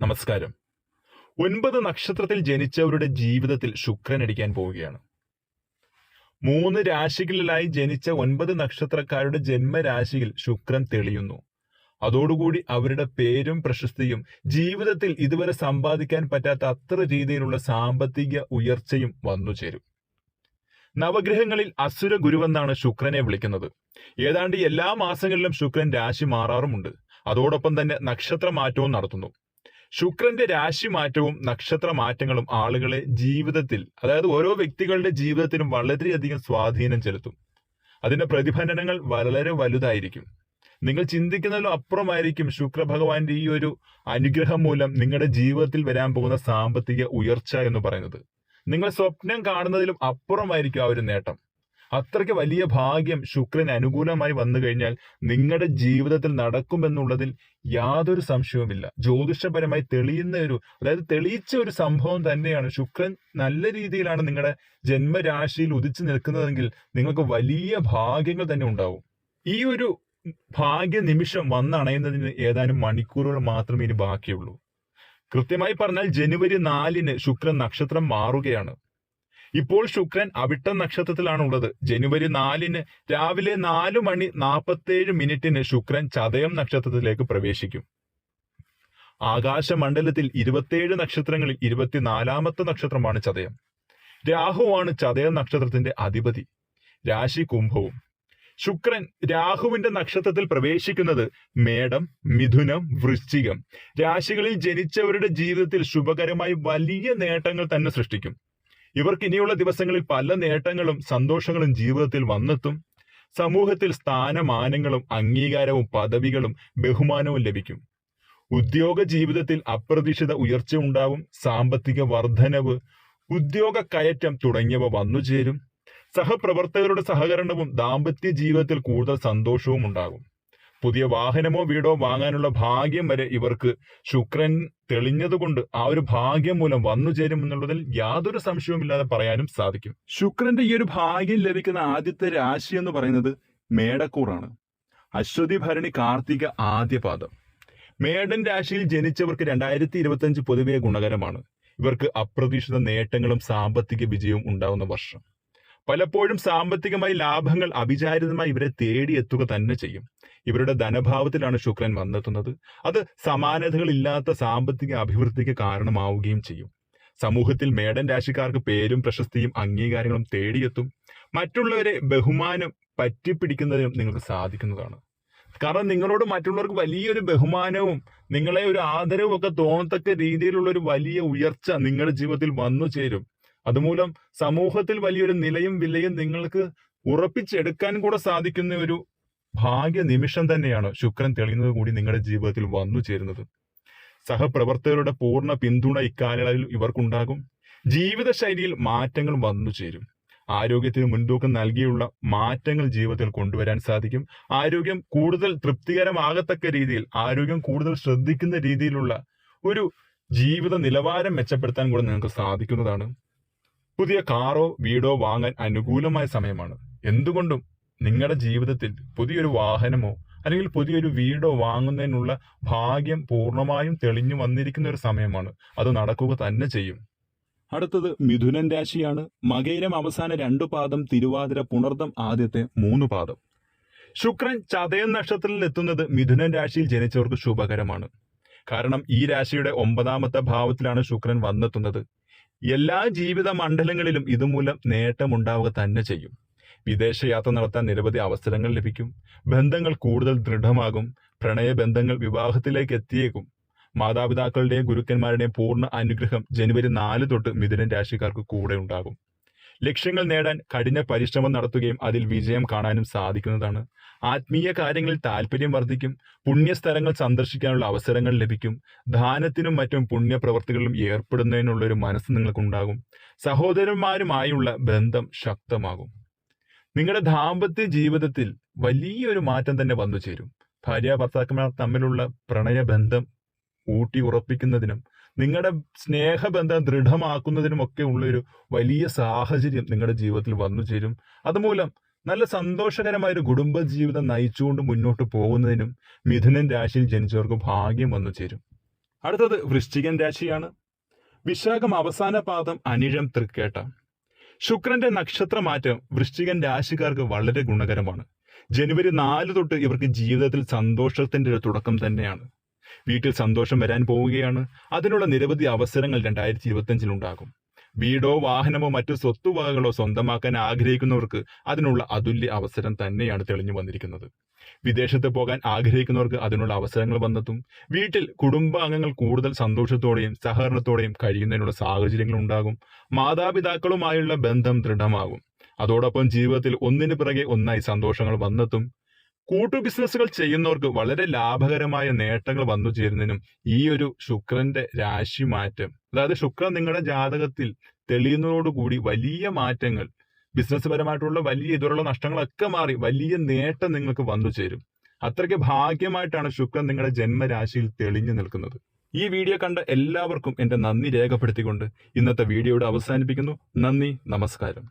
നമസ്കാരം. ഒൻപത് നക്ഷത്രത്തിൽ ജനിച്ചവരുടെ ജീവിതത്തിൽ ശുക്രൻ അടിക്കാൻ പോവുകയാണ്. മൂന്ന് രാശികളിലായി ജനിച്ച ഒൻപത് നക്ഷത്രക്കാരുടെ ജന്മരാശിയിൽ ശുക്രൻ തെളിയുന്നു. അതോടുകൂടി അവരുടെ പേരും പ്രശസ്തിയും ജീവിതത്തിൽ ഇതുവരെ സമ്പാദിക്കാൻ പറ്റാത്ത അത്ര രീതിയിലുള്ള സാമ്പത്തിക ഉയർച്ചയും വന്നു ചേരും. നവഗ്രഹങ്ങളിൽ അസുര ഗുരുവെന്നാണ് ശുക്രനെ വിളിക്കുന്നത്. ഏതാണ്ട് എല്ലാ മാസങ്ങളിലും ശുക്രൻ രാശി മാറാറുമുണ്ട്. അതോടൊപ്പം തന്നെ നക്ഷത്ര മാറ്റവും നടത്തുന്നു. ശുക്രന്റെ രാശി മാറ്റവും നക്ഷത്ര മാറ്റങ്ങളും ആളുകളെ ജീവിതത്തിൽ അതായത് ഓരോ വ്യക്തികളുടെ ജീവിതത്തിലും വളരെയധികം സ്വാധീനം ചെലുത്തും. അതിന്റെ പ്രതിഫലനങ്ങൾ വളരെ വലുതായിരിക്കും. നിങ്ങൾ ചിന്തിക്കുന്നതിലും അപ്പുറമായിരിക്കും ശുക്രഭഗവാന്റെ ഈ ഒരു അനുഗ്രഹം മൂലം നിങ്ങളുടെ ജീവിതത്തിൽ വരാൻ പോകുന്ന സാമ്പത്തിക ഉയർച്ച എന്ന് പറയുന്നത്. നിങ്ങൾ സ്വപ്നം കാണുന്നതിലും അപ്പുറമായിരിക്കും ആ ഒരു നേട്ടം. അത്രയ്ക്ക് വലിയ ഭാഗ്യം ശുക്രൻ അനുകൂലമായി വന്നു കഴിഞ്ഞാൽ നിങ്ങളുടെ ജീവിതത്തിൽ നടക്കുമെന്നുള്ളതിൽ യാതൊരു സംശയവുമില്ല. ജ്യോതിഷപരമായി തെളിയുന്ന ഒരു അതായത് തെളിയിച്ച ഒരു സംഭവം തന്നെയാണ് ശുക്രൻ നല്ല രീതിയിലാണ് നിങ്ങളുടെ ജന്മരാശിയിൽ ഉദിച്ചു നിൽക്കുന്നതെങ്കിൽ നിങ്ങൾക്ക് വലിയ ഭാഗ്യങ്ങൾ തന്നെ ഉണ്ടാവും. ഈ ഒരു ഭാഗ്യ നിമിഷം വന്നണയുന്നതിന് ഏതാനും മണിക്കൂറുകൾ മാത്രമേ ഇനി ബാക്കിയുള്ളൂ. കൃത്യമായി പറഞ്ഞാൽ ജനുവരി നാലിന് ശുക്രൻ നക്ഷത്രം മാറുകയാണ്. ഇപ്പോൾ ശുക്രൻ അവിട്ട നക്ഷത്രത്തിലാണ് ഉള്ളത് ജനുവരി നാലിന് രാവിലെ നാലു മണി നാൽപ്പത്തേഴ് മിനിറ്റിന് ശുക്രൻ ചതയം നക്ഷത്രത്തിലേക്ക് പ്രവേശിക്കും. ആകാശമണ്ഡലത്തിൽ ഇരുപത്തേഴ് നക്ഷത്രങ്ങളിൽ ഇരുപത്തിനാലാമത്തെ നക്ഷത്രമാണ് ചതയം. രാഹുവാണ് ചതയം നക്ഷത്രത്തിന്റെ അധിപതി. രാശി കുംഭവും. ശുക്രൻ രാഹുവിന്റെ നക്ഷത്രത്തിൽ പ്രവേശിക്കുന്നത് മേടം മിഥുനം വൃശ്ചികം. രാശികളിൽ ജനിച്ചവരുടെ ജീവിതത്തിൽ ശുഭകരമായി വലിയ നേട്ടങ്ങൾ തന്നെ സൃഷ്ടിക്കും. ഇവർക്ക് ഇനിയുള്ള ദിവസങ്ങളിൽ പല നേട്ടങ്ങളും സന്തോഷങ്ങളും ജീവിതത്തിൽ വന്നെത്തും. സമൂഹത്തിൽ സ്ഥാനമാനങ്ങളും അംഗീകാരവും പദവികളും ബഹുമാനവും ലഭിക്കും. ഉദ്യോഗ ജീവിതത്തിൽ അപ്രതീക്ഷിത ഉയർച്ച ഉണ്ടാവും സാമ്പത്തിക വർധനവ് ഉദ്യോഗ കയറ്റം തുടങ്ങിയവ വന്നുചേരും സഹപ്രവർത്തകരുടെ സഹകരണവും ദാമ്പത്യ ജീവിതത്തിൽ കൂടുതൽ സന്തോഷവും ഉണ്ടാകും. പുതിയ വാഹനമോ വീടോ വാങ്ങാനുള്ള ഭാഗ്യം വരെ ഇവർക്ക് ശുക്രൻ തെളിഞ്ഞതുകൊണ്ട് ആ ഒരു ഭാഗ്യം മൂലം വന്നു ചേരും എന്നുള്ളതിൽ യാതൊരു സംശയവുമില്ലാതെ പറയാനും സാധിക്കും. ശുക്രന്റെ ഈ ഒരു ഭാഗ്യം ലഭിക്കുന്ന ആദ്യത്തെ രാശി എന്ന് പറയുന്നത് മേടക്കൂറാണ്. അശ്വതി ഭരണി കാർത്തിക ആദ്യപാദം മേടൻ രാശിയിൽ ജനിച്ചവർക്ക് രണ്ടായിരത്തി ഇരുപത്തി അഞ്ച് പൊതുവെ ഗുണകരമാണ്. ഇവർക്ക് അപ്രതീക്ഷിത നേട്ടങ്ങളും സാമ്പത്തിക വിജയവും ഉണ്ടാകുന്ന വർഷം. പലപ്പോഴും സാമ്പത്തികമായി ലാഭങ്ങൾ അവിചാരിതമായി ഇവരെ തേടിയെത്തുക തന്നെ ചെയ്യും. ഇവരുടെ ധനഭാവത്തിലാണ് ശുക്രൻ വന്നെത്തുന്നത്. അത് സമാനതകളില്ലാത്ത സാമ്പത്തിക അഭിവൃദ്ധിക്ക് കാരണമാവുകയും ചെയ്യും. സമൂഹത്തിൽ മേടൻ രാശിക്കാർക്ക് പേരും പ്രശസ്തിയും അംഗീകാരങ്ങളും തേടിയെത്തും. മറ്റുള്ളവരെ ബഹുമാനം പറ്റിപ്പിടിക്കുന്നതിനും നിങ്ങൾക്ക് സാധിക്കുന്നതാണ്. കാരണം നിങ്ങളോട് മറ്റുള്ളവർക്ക് വലിയൊരു ബഹുമാനവും നിങ്ങളെ ഒരു ആദരവും ഒക്കെ തോന്നത്തക്ക രീതിയിലുള്ള ഒരു വലിയ ഉയർച്ച നിങ്ങളുടെ ജീവിതത്തിൽ വന്നു ചേരും. അതുമൂലം സമൂഹത്തിൽ വലിയൊരു നിലയും വിലയും നിങ്ങൾക്ക് ഉറപ്പിച്ചെടുക്കാൻ കൂടെ സാധിക്കുന്ന ഒരു ഭാഗ്യ നിമിഷം തന്നെയാണ് ശുക്രൻ തെളിയുന്നത് കൂടി നിങ്ങളുടെ ജീവിതത്തിൽ വന്നു ചേരുന്നത്. സഹപ്രവർത്തകരുടെ പൂർണ പിന്തുണ ഇക്കാലയളവിൽ ഇവർക്കുണ്ടാകും. ജീവിതശൈലിയിൽ മാറ്റങ്ങൾ വന്നു ചേരും. ആരോഗ്യത്തിന് മുൻതൂക്കം നൽകിയുള്ള മാറ്റങ്ങൾ ജീവിതത്തിൽ കൊണ്ടുവരാൻ സാധിക്കും. ആരോഗ്യം കൂടുതൽ തൃപ്തികരമാകത്തക്ക രീതിയിൽ ആരോഗ്യം കൂടുതൽ ശ്രദ്ധിക്കുന്ന രീതിയിലുള്ള ഒരു ജീവിത നിലവാരം മെച്ചപ്പെടുത്താൻ കൂടെ നിങ്ങൾക്ക് സാധിക്കുന്നതാണ്. പുതിയ കാറോ വീടോ വാങ്ങാൻ അനുകൂലമായ സമയമാണ്. എന്തുകൊണ്ടും നിങ്ങളുടെ ജീവിതത്തിൽ പുതിയൊരു വാഹനമോ അല്ലെങ്കിൽ പുതിയൊരു വീടോ വാങ്ങുന്നതിനുള്ള ഭാഗ്യം പൂർണമായും തെളിഞ്ഞു വന്നിരിക്കുന്ന ഒരു സമയമാണ്. അത് നടക്കുക തന്നെ ചെയ്യും. അടുത്തത് മിഥുനൻ രാശിയാണ്. മകേരം അവസാന രണ്ടു പാദം തിരുവാതിര പുണർദം ആദ്യത്തെ മൂന്ന് പാദം. ശുക്രൻ ചതയം നക്ഷത്രത്തിൽ എത്തുന്നത് മിഥുനൻ രാശിയിൽ ജനിച്ചവർക്ക് ശുഭകരമാണ്. കാരണം ഈ രാശിയുടെ ഒമ്പതാമത്തെ ഭാവത്തിലാണ് ശുക്രൻ വന്നെത്തുന്നത്. എല്ലാ ജീവിത മണ്ഡലങ്ങളിലും ഇതുമൂലം നേട്ടമുണ്ടാവുക തന്നെ ചെയ്യും. വിദേശയാത്ര നടത്താൻ നിരവധി അവസരങ്ങൾ ലഭിക്കും. ബന്ധങ്ങൾ കൂടുതൽ ദൃഢമാകും. പ്രണയ ബന്ധങ്ങൾ വിവാഹത്തിലേക്ക് എത്തിയേക്കും. മാതാപിതാക്കളുടെയും ഗുരുക്കന്മാരുടെയും പൂർണ അനുഗ്രഹം ജനുവരി നാല് തൊട്ട് മിഥുനൻ രാശിക്കാർക്ക് കൂടെ ഉണ്ടാകും. ലക്ഷ്യങ്ങൾ നേടാൻ കഠിന പരിശ്രമം നടത്തുകയും അതിൽ വിജയം കാണാനും സാധിക്കുന്നതാണ്. ആത്മീയ കാര്യങ്ങളിൽ താല്പര്യം വർദ്ധിക്കും പുണ്യസ്ഥലങ്ങൾ സന്ദർശിക്കാനുള്ള അവസരങ്ങൾ ലഭിക്കും ദാനത്തിനും മറ്റും പുണ്യപ്രവർത്തികളിലും ഏർപ്പെടുന്നതിനുള്ള ഒരു മനസ്സ് നിങ്ങൾക്കുണ്ടാകും. സഹോദരന്മാരുമായുള്ള ബന്ധം ശക്തമാകും. നിങ്ങളുടെ ദാമ്പത്യ ജീവിതത്തിൽ വലിയൊരു മാറ്റം തന്നെ വന്നു ചേരും ഭാര്യ ഭർത്താക്കന്മാർ തമ്മിലുള്ള പ്രണയബന്ധം ഊട്ടി ഉറപ്പിക്കുന്നതിനും നിങ്ങളുടെ സ്നേഹബന്ധം ദൃഢമാക്കുന്നതിനുമൊക്കെ ഉള്ളൊരു വലിയ സാഹചര്യം നിങ്ങളുടെ ജീവിതത്തിൽ വന്നു ചേരും. അതുമൂലം നല്ല സന്തോഷകരമായ ഒരു കുടുംബ ജീവിതം നയിച്ചുകൊണ്ട് മുന്നോട്ട് പോകുന്നതിനും മിഥുനൻ രാശിയിൽ ജനിച്ചവർക്ക് ഭാഗ്യം വന്നു ചേരും. അടുത്തത് വൃശ്ചികൻ രാശിയാണ്. വിശാഖം അവസാന പാദം അനിഴം തൃക്കേട്ട. ശുക്രന്റെ നക്ഷത്രമാറ്റം വൃശ്ചികൻ രാശിക്കാർക്ക് വളരെ ഗുണകരമാണ്. ജനുവരി നാല് തൊട്ട് ഇവർക്ക് ജീവിതത്തിൽ സന്തോഷത്തിന്റെ ഒരു തുടക്കം തന്നെയാണ്. വീട്ടിൽ സന്തോഷം വരാൻ പോവുകയാണ്. അതിനുള്ള നിരവധി അവസരങ്ങൾ രണ്ടായിരത്തി ഇരുപത്തി ഉണ്ടാകും വീടോ വാഹനമോ മറ്റു സ്വത്തുവകകളോ സ്വന്തമാക്കാൻ ആഗ്രഹിക്കുന്നവർക്ക് അതിനുള്ള അതുല്യ അവസരം തന്നെയാണ് തെളിഞ്ഞു വന്നിരിക്കുന്നത്. വിദേശത്ത് പോകാൻ ആഗ്രഹിക്കുന്നവർക്ക് അതിനുള്ള അവസരങ്ങൾ വന്നെത്തും. വീട്ടിൽ കുടുംബാംഗങ്ങൾ കൂടുതൽ സന്തോഷത്തോടെയും സഹകരണത്തോടെയും കഴിയുന്നതിനുള്ള സാഹചര്യങ്ങൾ ഉണ്ടാകും. മാതാപിതാക്കളുമായുള്ള ബന്ധം ദൃഢമാകും. അതോടൊപ്പം ജീവിതത്തിൽ ഒന്നിനു പിറകെ ഒന്നായി സന്തോഷങ്ങൾ വന്നെത്തും. കൂട്ടു ബിസിനസ്സുകൾ ചെയ്യുന്നവർക്ക് വളരെ ലാഭകരമായ നേട്ടങ്ങൾ വന്നു ചേരുന്നതിനും ഈ ഒരു ശുക്രന്റെ രാശി മാറ്റം അതായത് ശുക്രൻ നിങ്ങളുടെ ജാതകത്തിൽ തെളിയുന്നതോടുകൂടി വലിയ മാറ്റങ്ങൾ ബിസിനസ് പരമായിട്ടുള്ള വലിയ ഇതുവരെയുള്ള നഷ്ടങ്ങളൊക്കെ മാറി വലിയ നേട്ടം നിങ്ങൾക്ക് വന്നു ചേരും. അത്രയ്ക്ക് ഭാഗ്യമായിട്ടാണ് ശുക്രൻ നിങ്ങളുടെ ജന്മരാശിയിൽ തെളിഞ്ഞു നിൽക്കുന്നത്. ഈ വീഡിയോ കണ്ട എല്ലാവർക്കും എന്റെ നന്ദി രേഖപ്പെടുത്തിക്കൊണ്ട് ഇന്നത്തെ വീഡിയോയുടെ അവസാനിപ്പിക്കുന്നു. നന്ദി നമസ്കാരം.